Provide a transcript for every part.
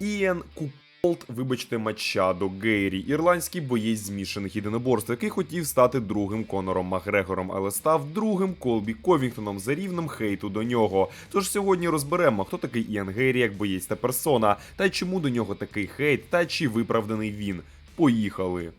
Ієн Куполт, вибачте, Мачадо Гейрі, ірландський боєць змішаних єдиноборств, який хотів стати другим Конором Макгрегором, але став другим Колбі Ковінгтоном за рівнем хейту до нього. Тож сьогодні розберемо, хто такий Іан Гейрі як боєць та персона, та чому до нього такий хейт, та чи виправданий він. Поїхали!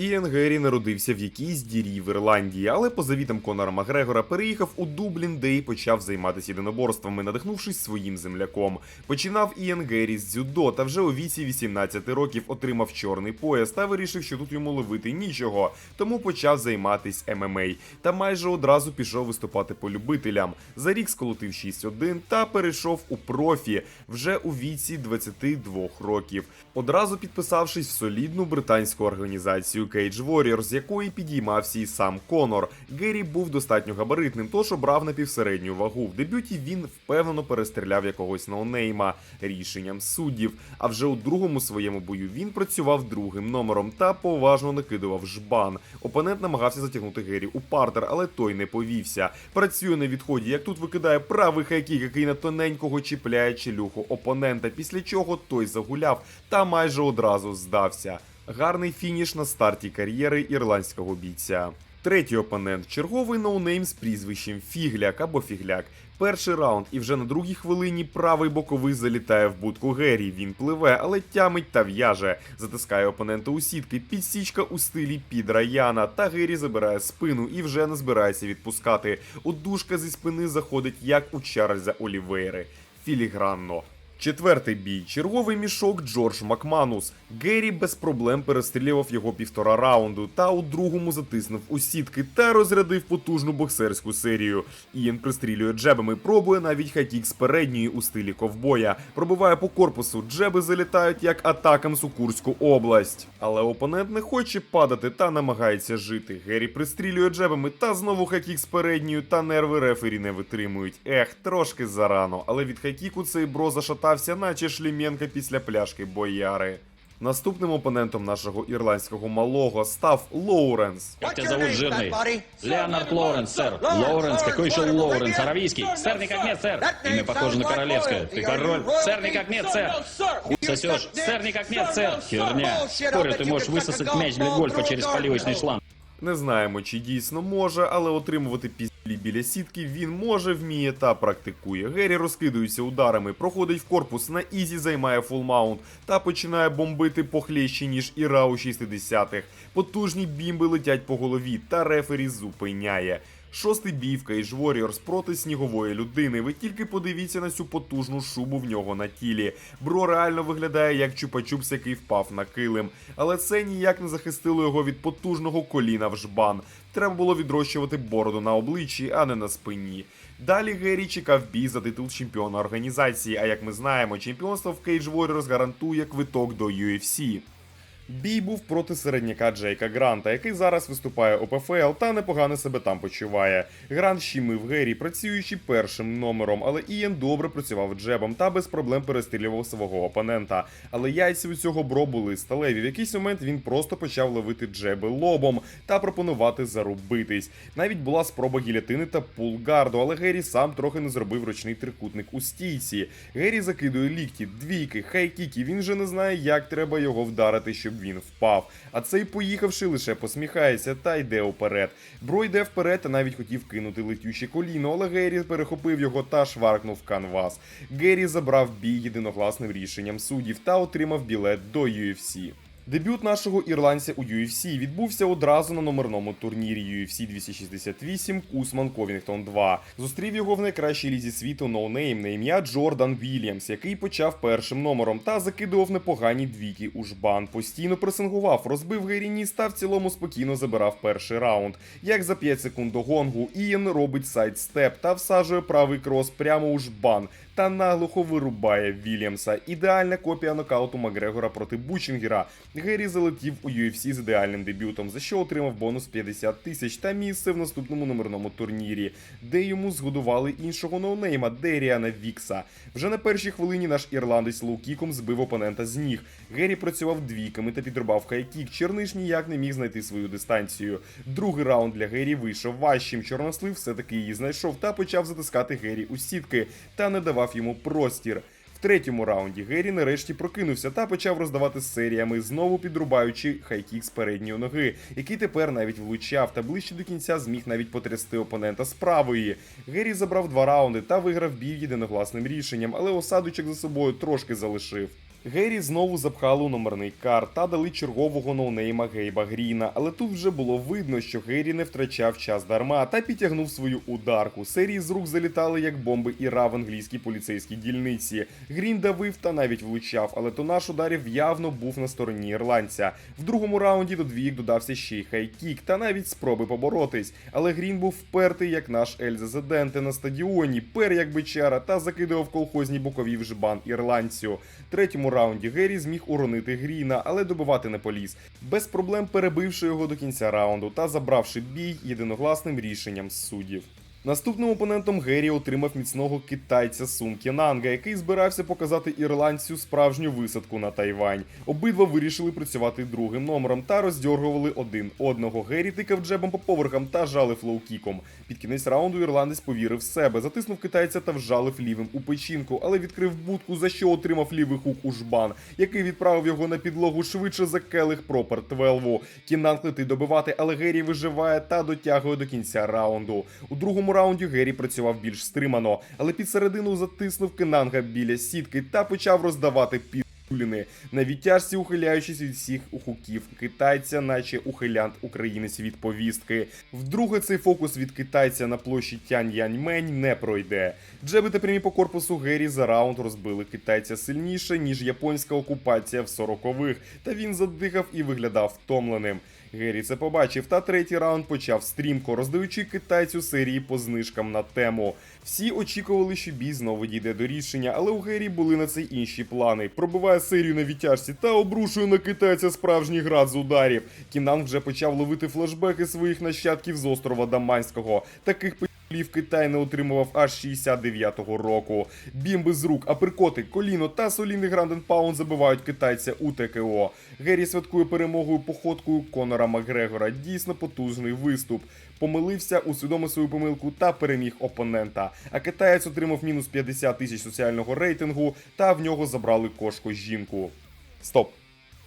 Іан Геррі народився в якійсь дірі в Ірландії, але по завітам Конора Макгрегора переїхав у Дублін, де й почав займатися єдиноборствами, надихнувшись своїм земляком. Починав Іан Геррі з дзюдо та вже у віці 18 років отримав чорний пояс та вирішив, що тут йому ловити нічого, тому почав займатися ММА. Та майже одразу пішов виступати по любителям. За рік сколотив 6-1 та перейшов у профі вже у віці 22 років, одразу підписавшись в солідну британську організацію Cage Warriors, з якої підіймався і сам Конор. Геррі був достатньо габаритним, тож обрав напівсередню вагу. В дебюті він впевнено перестріляв якогось ноунейма рішенням суддів. А вже у другому своєму бою він працював другим номером та поважно накидував жбан. Опонент намагався затягнути Геррі у партер, але той не повівся. Працює на відході, як тут викидає правий хайкік, який на тоненького чіпляє челюху опонента, після чого той загуляв та майже одразу здався. Гарний фініш на старті кар'єри ірландського бійця. Третій опонент черговий ноунейм з прізвищем Фігляк або Фігляк. Перший раунд, і вже на другій хвилині правий боковий залітає в будку Геррі. Він пливе, але тямить та в'яже. Затискає опонента у сітки. Підсічка у стилі під Раяна. Та Геррі забирає спину і вже не збирається відпускати. Удушка зі спини заходить як у Чарльза Олівейри. Філігранно. Четвертий бій. Черговий мішок Джордж Макманус. Геррі без проблем перестрілював його півтора раунду, та у другому затиснув у сітки та розрядив потужну боксерську серію. Ієн пристрілює джебами, пробує навіть хатік з передньої у стилі ковбоя. Пробиває по корпусу, джеби залітають як атакам у Курську область. Але опонент не хоче падати та намагається жити. Геррі пристрілює джебами та знову хакік з передньою, та нерви рефері не витримують. Ех, трошки зарано, але від хакіку цей бро зашатався, наче шліменка після пляшки бояри. Наступним опонентом нашого ірландського малого став Лоуренс. Как тебя зовут, жирный? Леонард Лоуренс, сэр. Лоуренс? Какой еще Лоуренс? Аравийский? Сэр, никак нет, сэр. Имя похоже на королевское. Ты король? Сэр, никак нет, сэр. Хуй сосешь? Сэр, никак нет, сэр. Херня. Спорю, ты можешь высосать мяч для гольфа через поливочный шланг. Не знаємо, чи дійсно може, але отримувати пізлі біля сітки він може, вміє та практикує. Геррі розкидується ударами, проходить в корпус, на ізі займає фулмаунт та починає бомбити похлеще, ніж Іра у 60-х. Потужні бімби летять по голові, та рефері зупиняє. Шостий бій в Cage Warriors проти снігової людини. Ви тільки подивіться на цю потужну шубу в нього на тілі. Бро реально виглядає як чупа-чупс, який впав на килим. Але це ніяк не захистило його від потужного коліна в жбан. Треба було відрощувати бороду на обличчі, а не на спині. Далі Геррі чекав бій за титул чемпіона організації. А як ми знаємо, чемпіонство в Cage Warriors гарантує квиток до UFC. Бій був проти середняка Джейка Гранта, який зараз виступає у ПФЛ та непогано себе там почуває. Грант щемив Геррі, працюючи першим номером, але Ієн добре працював джебом та без проблем перестрілював свого опонента. Але яйця у цього бро були сталеві. В якийсь момент він просто почав ловити джеби лобом та пропонувати зарубитись. Навіть була спроба гілятини та пулгарду, але Геррі сам трохи не зробив ручний трикутник у стійці. Геррі закидує лікті, двійки, хайкіки. Він же не знає, як треба його вдарити, щоб він впав. А цей, поїхавши, лише посміхається та йде уперед. Бро йде вперед та навіть хотів кинути летюче коліно, але Геррі перехопив його та шваркнув канвас. Геррі забрав бій єдиногласним рішенням суддів та отримав білет до UFC. Дебют нашого ірландця у UFC відбувся одразу на номерному турнірі UFC 268 Кусман Ковінгтон 2. Зустрів його в найкращій лізі світу ноунейм на ім'я Джордан Вільямс, який почав першим номером та закидував непогані двійки у жбан. Постійно пресингував, розбив Гері ніс та в цілому спокійно забирав перший раунд. Як за 5 секунд до гонгу Ієн робить сайдстеп та всаджує правий крос прямо у жбан та наглухо вирубає Вільямса. Ідеальна копія нокауту Макгрегора проти Бучингера. Гері залетів у UFC з ідеальним дебютом, за що отримав бонус 50 тисяч та місце в наступному номерному турнірі, де йому згодували іншого ноунейма Деріана Вікса. Вже на першій хвилині наш ірландець лоукіком збив опонента з ніг. Гері працював двійками та підрубав хайкік. Черниш ніяк не міг знайти свою дистанцію. Другий раунд для Гері вийшов важчим. Чорнослив все-таки її знайшов та почав затискати Гері у сітки та не давав йому простір. Третьому раунді Гері нарешті прокинувся та почав роздавати серіями, знову підрубаючи хайкік з передньої ноги, який тепер навіть влучав та ближче до кінця зміг навіть потрясти опонента з правої. Гері забрав два раунди та виграв бій єдиногласним рішенням, але осадочок за собою трошки залишив. Гері знову запхали у номерний кар та дали чергового ноунейма Гейба Гріна, але тут вже було видно, що Гері не втрачав час дарма та підтягнув свою ударку. Серії з рук залітали як бомби Іра в англійській поліцейській дільниці. Грін давив та навіть влучав, але тонаж ударів явно був на стороні ірландця. В другому раунді до двійок додався ще й хайкік та навіть спроби поборотись. Але Грін був впертий, як наш Ельзе Зеденте на стадіоні, пер як бичара та закидував колхозні бокові в жбан ірландцю. В раунді Гері зміг уронити Гріна, але добивати не поліз. Без проблем перебивши його до кінця раунду та забравши бій єдиногласним рішенням суддів. Наступним опонентом Гері отримав міцного китайця Сун Кінанга, який збирався показати ірландцю справжню висадку на Тайвань. Обидва вирішили працювати другим номером та роздьоргували один одного. Гері тикав джебом по поверхам та жалив лоу-кіком. Під кінець раунду ірландець повірив в себе, затиснув китайця та вжалив лівим у печінку, але відкрив будку, за що отримав лівий хук у жбан, який відправив його на підлогу швидше за келих Пропер 12. Кінанг летить добивати, але Гері виживає та дотягує до кінця раунду. У другому раунді Гері працював більш стримано, але під середину затиснув Кенанга біля сітки та почав роздавати під. Куліни на відтяжці, ухиляючись від всіх ухуків китайця, наче ухилянт українець від повістки. Вдруге, цей фокус від китайця на площі Тянь Яньмень не пройде. Джеби та прямі по корпусу Гері за раунд розбили китайця сильніше, ніж японська окупація в 40-х, та він задихав і виглядав втомленим. Гері це побачив, та третій раунд почав стрімко, роздаючи китайцю серії по знижкам на тему. Всі очікували, що бій знову дійде до рішення, але у Гері були на це інші плани. Пробиває серію на відтяжці та обрушує на китайця справжній град з ударів. Кінан вже почав ловити флешбеки своїх нащадків з острова Даманського. Таких Лів Китай не отримував аж 69-го року. Бімби з рук, аперкоти, коліно та солідний Гранден Паун забивають китайця у ТКО. Геррі святкує перемогою походкою Конора Макгрегора. Дійсно потужний виступ. Помилився, усвідомив свою помилку та переміг опонента. А китаєць отримав мінус 50 тисяч соціального рейтингу, та в нього забрали кошку жінку. Стоп.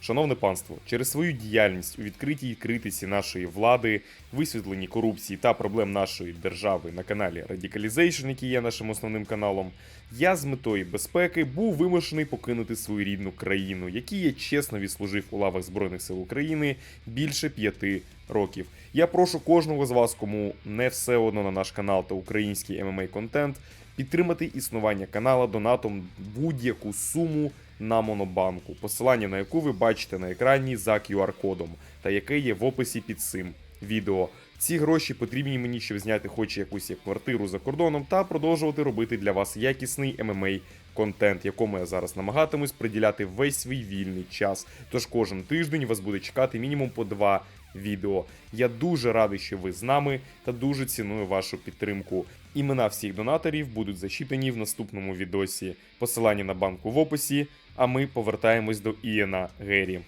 Шановне панство, через свою діяльність у відкритій критиці нашої влади, висвітленні корупції та проблем нашої держави на каналі Radicalization, який є нашим основним каналом, я з метою безпеки був вимушений покинути свою рідну країну, якій я чесно відслужив у лавах Збройних сил України більше п'яти років. Я прошу кожного з вас, кому не все одно на наш канал та український ММА контент, підтримати існування канала донатом будь-яку суму на монобанку, посилання на яку ви бачите на екрані за QR-кодом, та яке є в описі під цим відео. Ці гроші потрібні мені, щоб зняти хоч якусь як квартиру за кордоном та продовжувати робити для вас якісний MMA контент, якому я зараз намагатимусь приділяти весь свій вільний час. Тож кожен тиждень вас буде чекати мінімум по два відео. Я дуже радий, що ви з нами та дуже ціную вашу підтримку. Імена всіх донаторів будуть зачитані в наступному відосі. Посилання на банку в описі. А ми повертаємось до Іена Геррі.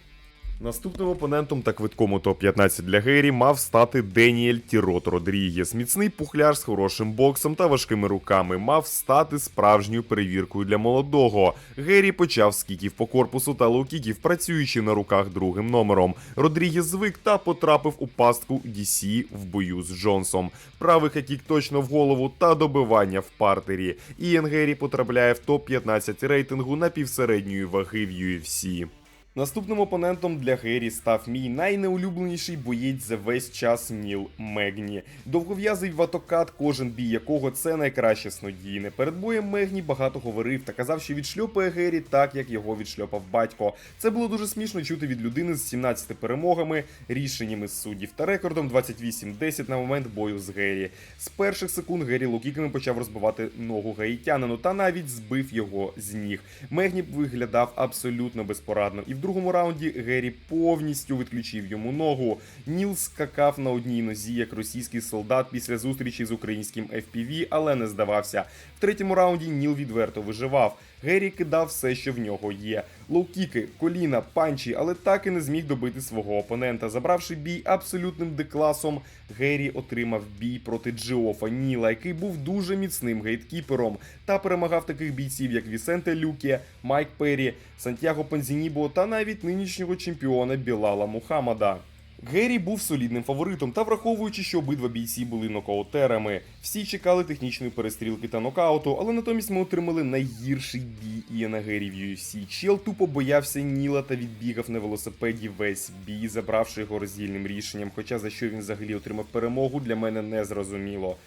Наступним опонентом та квитком у топ-15 для Гері мав стати Деніель Тірот Родрігєс. Міцний пухляр з хорошим боксом та важкими руками мав стати справжньою перевіркою для молодого. Гері почав з кіків по корпусу та лоу-кіків, працюючи на руках другим номером. Родрігєс звик та потрапив у пастку DC в бою з Джонсом. Правий хакік точно в голову та добивання в партері. Ієн Гері потрапляє в топ-15 рейтингу на півсередньої ваги в UFC. Наступним опонентом для Гері став мій найнеулюбленіший боєць за весь час Ніл Мегні. Довгов'язий ватокат, кожен бій якого це найкраще снодійне. Перед боєм Мегні багато говорив та казав, що відшльопає Гері так, як його відшльопав батько. Це було дуже смішно чути від людини з 17 перемогами, рішеннями суддів та рекордом 28-10 на момент бою з Гері. З перших секунд Гері лукіками почав розбивати ногу гаїтянину та навіть збив його з ніг. Мегні виглядав абсолютно безпорадно і в другому раунді Гері повністю відключив йому ногу. Ніл скакав на одній нозі, як російський солдат після зустрічі з українським FPV, але не здавався. В третьому раунді Ніл відверто виживав. Гері кидав все, що в нього є: лоу-кіки, коліна, панчі, але так і не зміг добити свого опонента. Забравши бій абсолютним декласом, Гері отримав бій проти Джеофа Ніла, який був дуже міцним гейткіпером та перемагав таких бійців, як Вісенте Люке, Майк Перрі, Сантьяго Панзінібо та навіть нинішнього чемпіона Білала Мухаммада. Гері був солідним фаворитом, та враховуючи, що обидва бійці були нокаутерами, всі чекали технічної перестрілки та нокауту, але натомість ми отримали найгірший бій Іана Гері в UFC. Чел тупо боявся Ніла та відбігав на велосипеді весь бій, забравши його роздільним рішенням. Хоча за що він взагалі отримав перемогу, для мене не зрозуміло.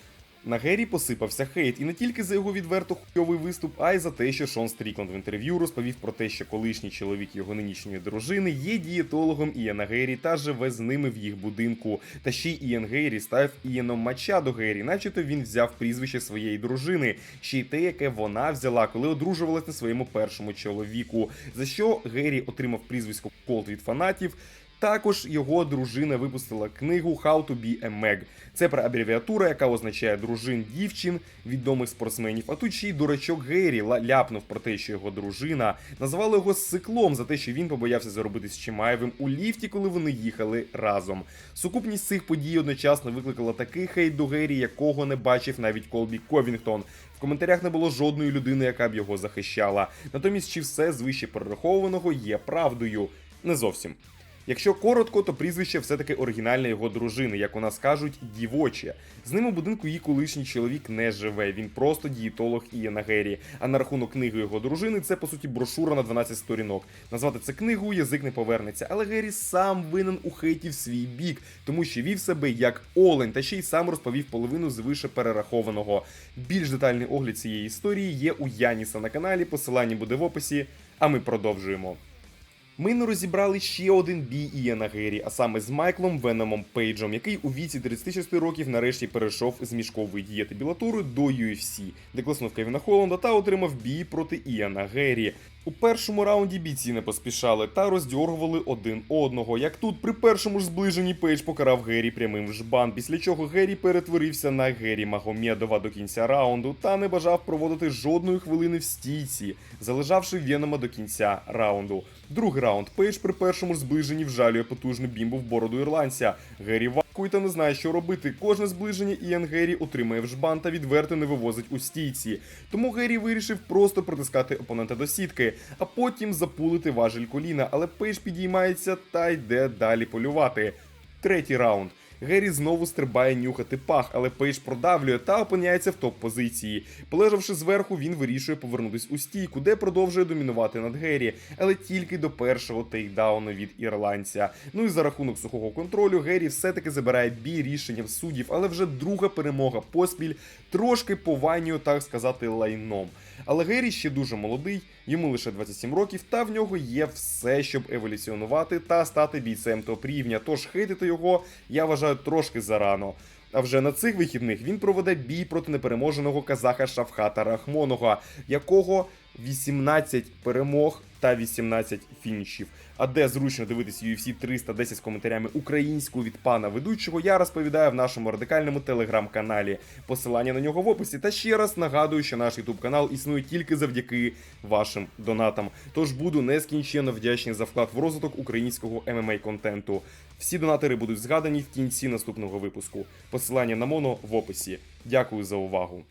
На Гері посипався хейт, і не тільки за його відверто хуйовий виступ, а й за те, що Шон Стрікланд в інтерв'ю розповів про те, що колишній чоловік його нинішньої дружини є дієтологом Іана Гері та живе з ними в їх будинку. Та ще й Іан Гері став Іаном Мачадо Гері, начебто він взяв прізвище своєї дружини, ще й те, яке вона взяла, коли одружувалась на своєму першому чоловіку. За що Гері отримав прізвисько Колт від фанатів. Також його дружина випустила книгу How to be a Meg. Це про абревіатура, яка означає дружин дівчин, відомих спортсменів. А тут ще й дурачок Гері ляпнув про те, що його дружина назвала його сиклом за те, що він побоявся заробити з Чимаєвим у ліфті, коли вони їхали разом. Сукупність цих подій одночасно викликала такий хейт до Гері, якого не бачив навіть Колбі Ковінгтон. В коментарях не було жодної людини, яка б його захищала. Натомість, чи все з вище перерахованого є правдою? Не зовсім. Якщо коротко, то прізвище все-таки оригінальне його дружини, як у нас кажуть, дівоче. З ним у будинку її колишній чоловік не живе, він просто дієтолог Ієна Гері. А на рахунок книги його дружини це по суті брошура на 12 сторінок. Назвати це книгою язик не повернеться, але Гері сам винен у хейті в свій бік, тому що вів себе як олень, та ще й сам розповів половину з вище перерахованого. Більш детальний огляд цієї історії є у Яніса на каналі, посилання буде в описі. А ми продовжуємо. Ми не розібрали ще один бій Ієна Гері, а саме з Майклом Веномом Пейджем, який у віці 36 років нарешті перейшов з мішкової дієти білатури до UFC, де класнув Кевіна Холланда та отримав бій проти Іана Гері. У першому раунді бійці не поспішали та роздьоргували один одного. Як тут при першому ж зближенні Пейдж покарав Гері прямим в жбан, після чого Гері перетворився на Гері Магомедова до кінця раунду та не бажав проводити жодної хвилини в стійці, залежавши Венома до кінця раунду. Другий раунд Пейдж при першому ж зближенні вжалює потужну бімбу в бороду ірландця. Гері вакує та не знає, що робити. Кожне зближення Іан Гері отримує в жбан та відверто не вивозить у стійці. Тому Гері вирішив просто притискати опонента до сітки, а потім запулити важель коліна, але Пейдж підіймається та йде далі полювати. Третій раунд. Гері знову стрибає нюхати пах, але Пейдж продавлює та опиняється в топ-позиції. Полежавши зверху, він вирішує повернутись у стійку, де продовжує домінувати над Гері, але тільки до першого тейкдауну від ірландця. Ну і за рахунок сухого контролю Гері все-таки забирає бій рішенням суддів, але вже друга перемога поспіль, трошки пованію, так сказати, лайном. Але Гері ще дуже молодий, йому лише 27 років, та в нього є все, щоб еволюціонувати та стати бійцем топ рівня. Тож хейтити його я вважаю трошки зарано. А вже на цих вихідних він проведе бій проти непереможеного казаха Шавхата Рахмонога, якого 18 перемог та 18 фінішів. А де зручно дивитись UFC 310 з коментарями українською від пана ведучого, я розповідаю в нашому радикальному телеграм-каналі. Посилання на нього в описі. Та ще раз нагадую, що наш YouTube канал існує тільки завдяки вашим донатам. Тож буду нескінченно вдячний за вклад в розвиток українського MMA контенту. Всі донатори будуть згадані в кінці наступного випуску. Посилання на моно в описі. Дякую за увагу.